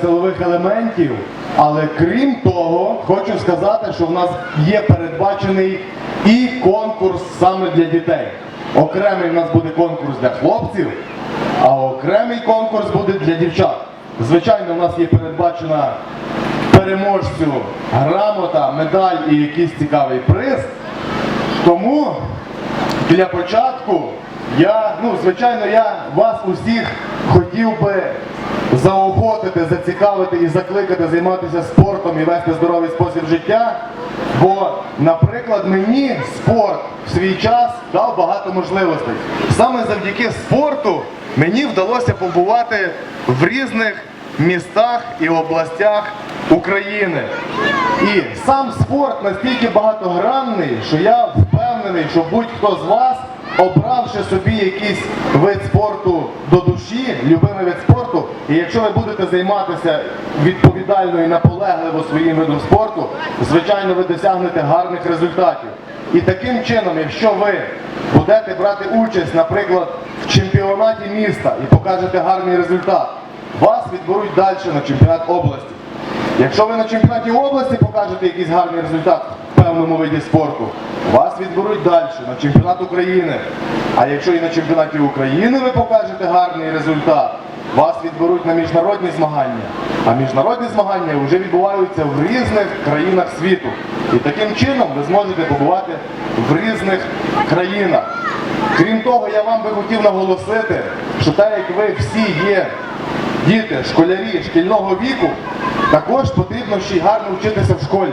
силових елементів, але крім того, хочу сказати, що в нас є передбачений і конкурс саме для дітей. Окремий в нас буде конкурс для хлопців, а окремий конкурс буде для дівчат. Звичайно, в нас є передбачена переможцю грамота, медаль і якийсь цікавий приз. Тому для початку я, ну, звичайно, я вас усіх хотів би заохотити, зацікавити і закликати займатися спортом і вести здоровий спосіб життя. Бо, наприклад, мені спорт в свій час дав багато можливостей. Саме завдяки спорту мені вдалося побувати в різних містах і областях України. І сам спорт настільки багатогранний, що я впевнений, що будь-хто з вас, обравши собі якийсь вид спорту до душі, любимий вид спорту, і якщо ви будете займатися відповідально і наполегливо своїм видом спорту, звичайно, ви досягнете гарних результатів. І таким чином, якщо ви будете брати участь, наприклад, в чемпіонаті міста і покажете гарний результат, вас відберуть далі на чемпіонат області. Якщо ви на чемпіонаті області покажете якийсь гарний результат певному виді спорту, вас відберуть далі на чемпіонат України. А якщо і на чемпіонаті України ви покажете гарний результат, вас відберуть на міжнародні змагання. А міжнародні змагання вже відбуваються в різних країнах світу. І таким чином ви зможете побувати в різних країнах. Крім того, я вам би хотів наголосити, що так як ви всі є діти, школярі шкільного віку, також потрібно ще й гарно вчитися в школі.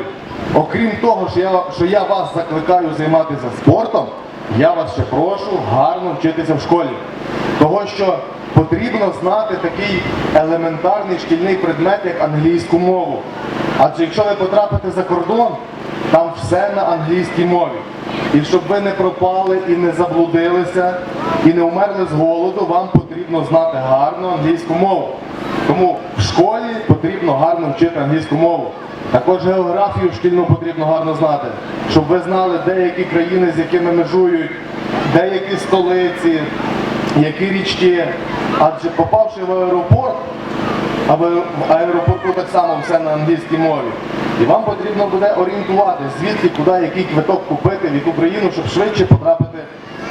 Окрім того, що я, що я вас закликаю займатися спортом, я вас ще прошу гарно вчитися в школі. Того, що потрібно знати такий елементарний шкільний предмет, як англійську мову. Адже якщо ви потрапите за кордон, там все на англійській мові. І щоб ви не пропали і не заблудилися, і не вмерли з голоду, вам потрібно знати гарно англійську мову. Тому школі потрібно гарно вчити англійську мову. Також географію шкільну потрібно гарно знати, щоб ви знали деякі країни, з якими межують, деякі столиці, які річки. Адже попавши в аеропорт, а в аеропорту так само все на англійській мові. І вам потрібно буде орієнтувати, звідки, куди, який квиток купити в яку країну, щоб швидше потрапити